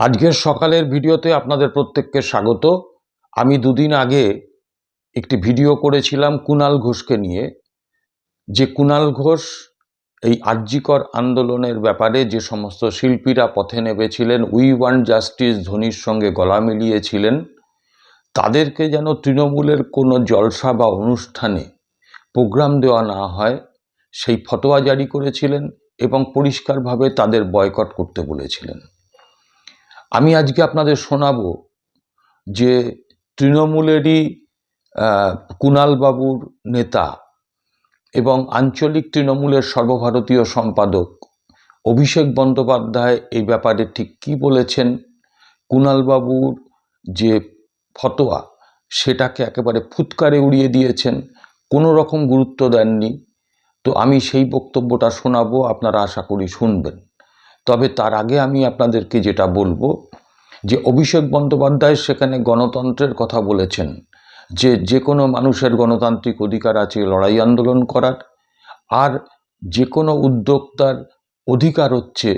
আজকের সকালের ভিডিওতে আপনাদের প্রত্যেককে স্বাগত। আমি দুদিন আগে একটি ভিডিও করেছিলাম কুণাল ঘোষকে নিয়ে। যে কুণাল ঘোষ এই আর্যিকর আন্দোলনের ব্যাপারে যে সমস্ত শিল্পীরা পথে নেমেছিলেন, উই ওয়ান জাস্টিস ধোনির সঙ্গে গলা মিলিয়েছিলেন, তাদেরকে যেন তৃণমূলের কোনো জলসা বা অনুষ্ঠানে প্রোগ্রাম দেওয়া না হয়, সেই ফতোয়া জারি করেছিলেন এবং পরিষ্কারভাবে তাদের বয়কট করতে বলেছিলেন। আমি আজকে আপনাদের শোনাবো যে তৃণমূলেরই কুণালবাবুর নেতা এবং আঞ্চলিক তৃণমূলের সর্বভারতীয় সম্পাদক অভিষেক বন্দ্যোপাধ্যায় এই ব্যাপারে ঠিক কী বলেছেন? কুণালবাবুর যে ফতোয়া, সেটাকে একেবারে ফুৎকারে উড়িয়ে দিয়েছেন, কোনো রকম গুরুত্ব দেননি। তো আমি সেই বক্তব্যটা শোনাবো, আপনারা আশা করি শুনবেন। তবে তার আগে আমি আপনাদেরকে যেটা বলব, যে অভিষেক বন্দ্যোপাধ্যায় সেখানে গণতন্ত্রের কথা বলেছেন, যে যে কোনো মানুষের গণতান্ত্রিক অধিকার আছে লড়াই আন্দোলন করার, আর যে কোনো উদ্যোক্তার অধিকার হচ্ছে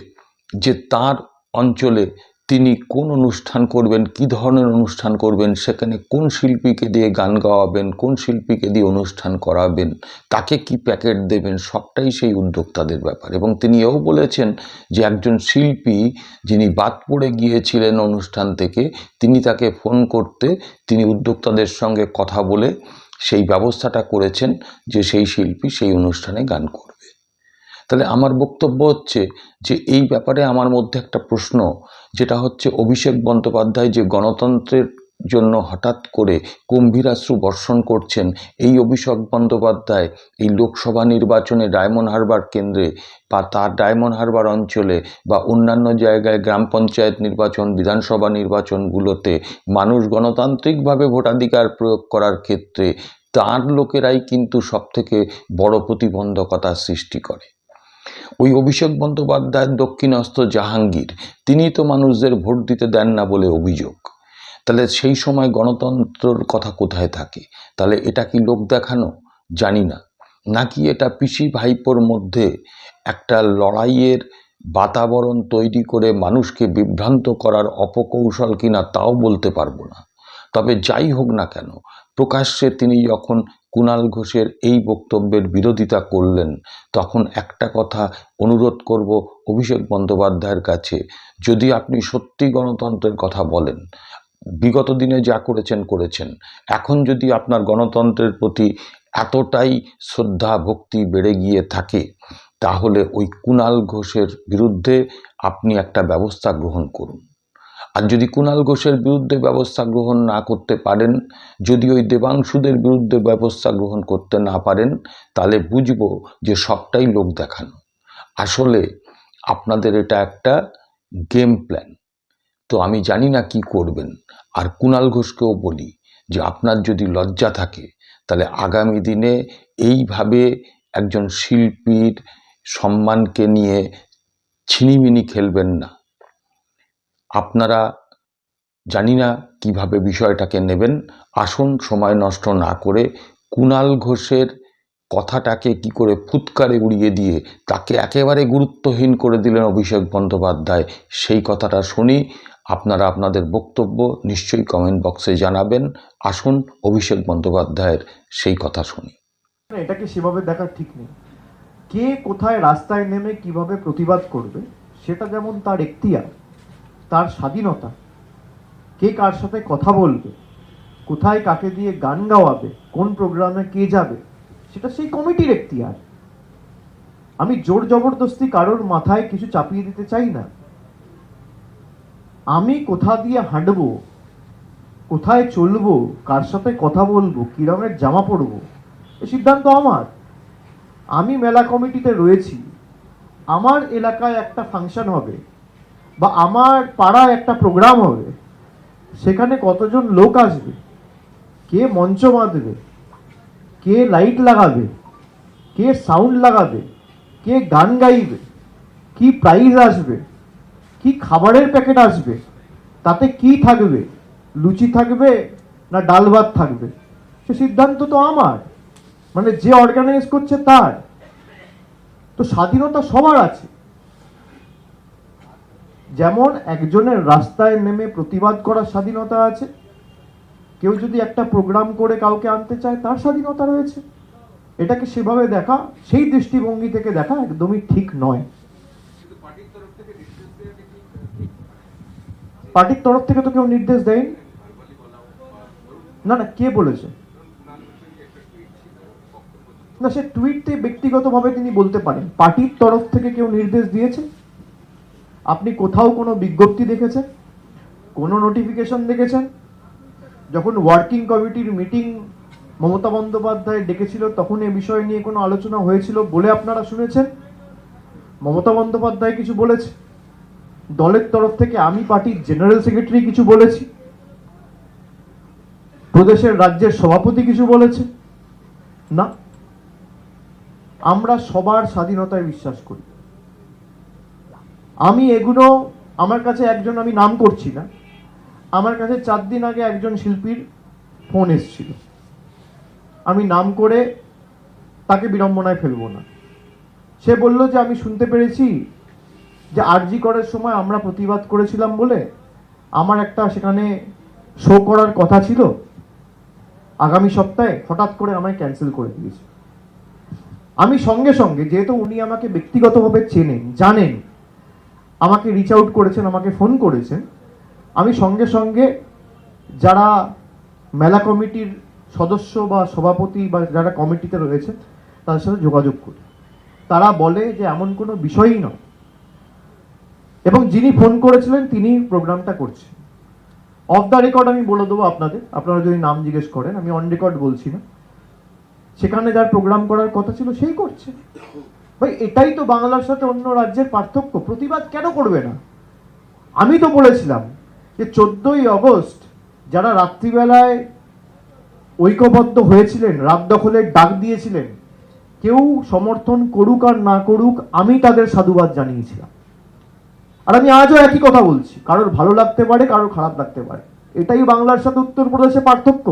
যে তার অঞ্চলে তিনি কোন অনুষ্ঠান করবেন, কি ধরনের অনুষ্ঠান করবেন, সেখানে কোন শিল্পীকে দিয়ে গান গাওয়াবেন, কোন শিল্পীকে দিয়ে অনুষ্ঠান করাবেন তাকে কি প্যাকেট দেবেন, সবটাই সেই উদ্যোক্তাদের ব্যাপার। এবং তিনি এও বলেছেন যে একজন শিল্পী যিনি বাদ পড়ে গিয়েছিলেন অনুষ্ঠান থেকে, তিনি তাকে ফোন করতে, তিনি উদ্যোক্তাদের সঙ্গে কথা বলে সেই ব্যবস্থাটা করেছেন যে সেই শিল্পী সেই অনুষ্ঠানে গান করবে। তাহলে আমার বক্তব্য হচ্ছে যে এই ব্যাপারে আমার মধ্যে একটা প্রশ্ন, যেটা হচ্ছে অভিষেক বন্দ্যোপাধ্যায় যে গণতন্ত্রের জন্য হঠাৎ করে গম্ভীরাশ্রু বর্ষণ করছেন, এই অভিষেক বন্দ্যোপাধ্যায় এই লোকসভা নির্বাচনে ডায়মন্ড হারবার কেন্দ্রে বা তার ডায়মন্ড হারবার অঞ্চলে বা অন্যান্য জায়গায় গ্রাম পঞ্চায়েত নির্বাচন, বিধানসভা নির্বাচনগুলোতে মানুষ গণতান্ত্রিকভাবে ভোটাধিকার প্রয়োগ করার ক্ষেত্রে তার লোকেরাই কিন্তু সবথেকে বড় প্রতিবন্ধকতার সৃষ্টি করে। ওই অভিষেক বন্দ্যোপাধ্যায়ের দক্ষিণস্থ জাহাঙ্গীর, তিনি তো মানুষদের ভোট দিতে দেন না বলে অভিযোগ। তাহলে সেই সময় গণতন্ত্রর কথা কোথায় থাকে? তাহলে এটা কি লোক দেখানো? জানি না। নাকি এটা পিসি ভাইপোর মধ্যে একটা লড়াইয়ের বাতাবরণ তৈরি করে মানুষকে বিভ্রান্ত করার অপকৌশল কিনা তাও বলতে পারব না। তবে যাই হোক না কেন, প্রকাশ্যে তিনি যখন কুণাল ঘোষের এই বক্তব্যের বিরোধিতা করলেন, তখন একটা কথা অনুরোধ করব অভিষেক বন্দ্যোপাধ্যায়ের কাছে, যদি আপনি সত্যি গণতন্ত্রের কথা বলেন, বিগত দিনে যা করেছেন করেছেন, এখন যদি আপনার গণতন্ত্রের প্রতি এতটাই শ্রদ্ধা, ভক্তি বেড়ে গিয়ে থাকে, তাহলে ওই কুণাল ঘোষের বিরুদ্ধে আপনি একটা ব্যবস্থা গ্রহণ করুন। আর যদি কুণাল ঘোষের বিরুদ্ধে ব্যবস্থা গ্রহণ না করতে পারেন, যদি ওই দেবাংশুদের বিরুদ্ধে ব্যবস্থা গ্রহণ করতে না পারেন, তাহলে বুঝব যে সবটাই লোক দেখানো। আসলে আপনাদের এটা একটা গেম প্ল্যান তো আমি জানি না কি করবেন। আর কুণাল ঘোষকেও বলি যে আপনার যদি লজ্জা থাকে, তাহলে আগামী দিনে এইভাবে একজন শিল্পীর সম্মানকে নিয়ে ছিনিমিনি খেলবেন না। আপনারা জানি না কীভাবে বিষয়টাকে নেবেন। আসুন, সময় নষ্ট না করে কুণাল ঘোষের কথাটাকে কি করে ফুৎকারে উড়িয়ে দিয়ে তাকে একেবারে গুরুত্বহীন করে দিলেন অভিষেক বন্দ্যোপাধ্যায়, সেই কথাটা শুনি আপনারা আপনাদের বক্তব্য নিশ্চয়ই কমেন্ট বক্সে জানাবেন। আসুন, অভিষেক বন্দ্যোপাধ্যায়ের সেই কথা শুনি। এটাকে সেভাবে দেখা ঠিক নেই। কে কোথায় রাস্তায় নেমে কীভাবে প্রতিবাদ করবে, সেটা যেমন তার এখতিয়ার তার স্বাধীনতা। কে কার সাথে কথা বলবে? কোথায় কাকে দিয়ে গান গাওয়াবে? কোন প্রোগ্রামে কে যাবে? সেটা সেই কমিটির এখতিয়ার। আমি জোর জবরদস্তি কারোর মাথায় কিছু চাপিয়ে দিতে চাই না। আমি কোথা দিয়ে হাঁটবো? কোথায় চলবো? কার সাথে কথা বলব? কি রঙের জামা পরবো? এ সিদ্ধান্ত আমার। আমি মেলা কমিটিতে রয়েছি। আমার এলাকায় একটা ফাংশন হবে। বা আমার পাড়ায় একটা প্রোগ্রাম হবে, সেখানে কতজন লোক আসবে, কে মঞ্চ বাঁধবে, কে লাইট লাগাবে, কে সাউন্ড লাগাবে, কে গান গাইবে, কি প্রাইজ আসবে, কি খাবারের প্যাকেট আসবে, তাতে কি থাকবে, লুচি থাকবে না ডাল ভাত থাকবে, সে সিদ্ধান্ত তো আমার। মানে যে অর্গানাইজ করছে তার। তো স্বাধীনতা সবার আছে। যেমন একজনের রাস্তায় নেমে প্রতিবাদ করার স্বাধীনতা আছে, কেউ যদি একটা প্রোগ্রাম করে কাউকে আনতে চায়, তার স্বাধীনতা রয়েছে। এটাকে সেভাবে দেখা, সেই দৃষ্টিভঙ্গি থেকে দেখা একদমই ঠিক নয়। পার্টির তরফ থেকে তো কেউ নির্দেশ দেয়নি। না না, কে বলেছে? না, সে টুইটে ব্যক্তিগতভাবে তিনি বলতে পারেন। পার্টির তরফ থেকে কেউ নির্দেশ দিয়েছে? আপনি কোথাও কোনো বিজ্ঞপ্তি দেখেছেন? কোনো নোটিফিকেশন দেখেছেন? যখন ওয়ার্কিং কমিটির মিটিং মমতা বন্দ্যোপাধ্যায় ডেকেছিল, তখন এ বিষয় নিয়ে কোনো আলোচনা হয়েছিল বলে আপনারা শুনেছেন? মমতা বন্দ্যোপাধ্যায় কিছু বলেছে? দলের তরফ থেকে আমি পার্টির জেনারেল সেক্রেটারি কিছু বলেছি? প্রদেশের রাজ্যের সভাপতি কিছু বলেছে? না। আমরা সবার স্বাধীনতায় বিশ্বাস করি। আমি এগুলো, আমার কাছে একজন, আমি নাম করছি না আমার কাছে চার দিন আগে একজন শিল্পীর ফোন এসেছিল। আমি নাম করে তাকে বিড়ম্বনায় ফেলব না। সে বলল যে, আমি শুনতে পেরেছি যে আরজি করার সময় আমরা প্রতিবাদ করেছিলাম বলে আমার একটা সেখানে শো করার কথা ছিল। আগামী সপ্তাহে হঠাৎ করে আমায় ক্যান্সেল করে দিয়েছে। আমি সঙ্গে সঙ্গে, যেহেতু উনি আমাকে ব্যক্তিগতভাবে চেনেন, জানেন আমাকে রিচ আউট করেছেন, আমাকে ফোন করেছেন। আমি সঙ্গে সঙ্গে যারা মেলা কমিটির সদস্য বা সভাপতি বা যারা কমিটিতে রয়েছে তাদের সাথে যোগাযোগ করি। তারা বলে যে এমন কোনো বিষয়ই নয়। এবং যিনি ফোন করেছিলেন, তিনি প্রোগ্রামটা করছেন। অফ দ্য রেকর্ড আমি বলে দেবো আপনাদের। আপনারা যদি নাম জিজ্ঞেস করেন, আমি অন রেকর্ড বলছি না। সেখানে যার প্রোগ্রাম করার কথা ছিল, সেই করছে। ভাই, এটাই তো বাংলার সাথে অন্য রাজ্যের পার্থক্য। প্রতিবাদ কেন করবে না? আমি তো বলেছিলাম যে চোদ্দই অগস্ট যারা রাত্রিবেলায় ঐক্যবদ্ধ হয়েছিলেন, রাত দখলের ডাক দিয়েছিলেন, কেউ সমর্থন করুক আর না করুক, আমি তাদের সাধুবাদ জানিয়েছিলাম। আর আমি আজও একই কথা বলছি, কারোর ভালো লাগতে পারে, কারোর খারাপ লাগতে পারে। এটাই বাংলার সাথে উত্তরপ্রদেশে পার্থক্য।